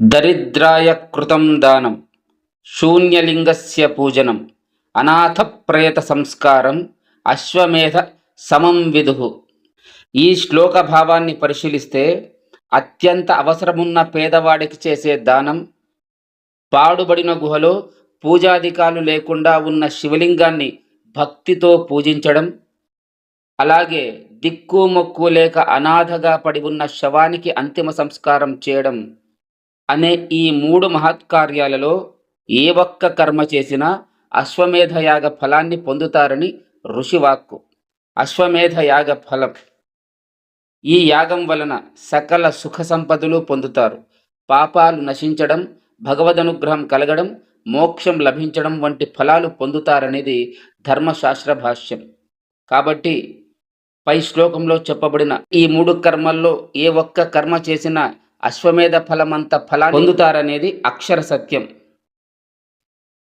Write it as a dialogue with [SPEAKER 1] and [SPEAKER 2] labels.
[SPEAKER 1] దరిద్రాయ కృతం దానం శూన్యలింగస్య పూజనం అనాథప్రయత సంస్కారం అశ్వమేధ సమం విదుహు ఈ శ్లోక భావాన్ని పరిశీలిస్తే అత్యంత అవసరమున్న పేదవాడికి చేసే దానం పాడుబడిన గుహలో పూజాధికాలు లేకుండా ఉన్న శివలింగాన్ని భక్తితో పూజించడం అలాగే దిక్కు మొక్కు లేక అనాథగా పడి ఉన్న శవానికి అంతిమ సంస్కారం చేయడం అనే ఈ మూడు మహత్కార్యాలలో ఏ ఒక్క కర్మ చేసినా అశ్వమేధ యాగ ఫలాన్ని పొందుతారని ఋషివాక్కు అశ్వమేధ యాగ ఫలం. ఈ యాగం వలన సకల సుఖ సంపదలు పొందుతారు. పాపాలు నశించడం భగవదనుగ్రహం కలగడం మోక్షం లభించడం వంటి ఫలాలు పొందుతారనేది ధర్మశాస్త్ర భాష్యం. కాబట్టి పై శ్లోకంలో చెప్పబడిన ఈ మూడు కర్మల్లో ఏ ఒక్క కర్మ చేసినా అశ్వమేధ ఫలమంత ఫలాన్ని పొందుతారనేది అక్షర సత్యం.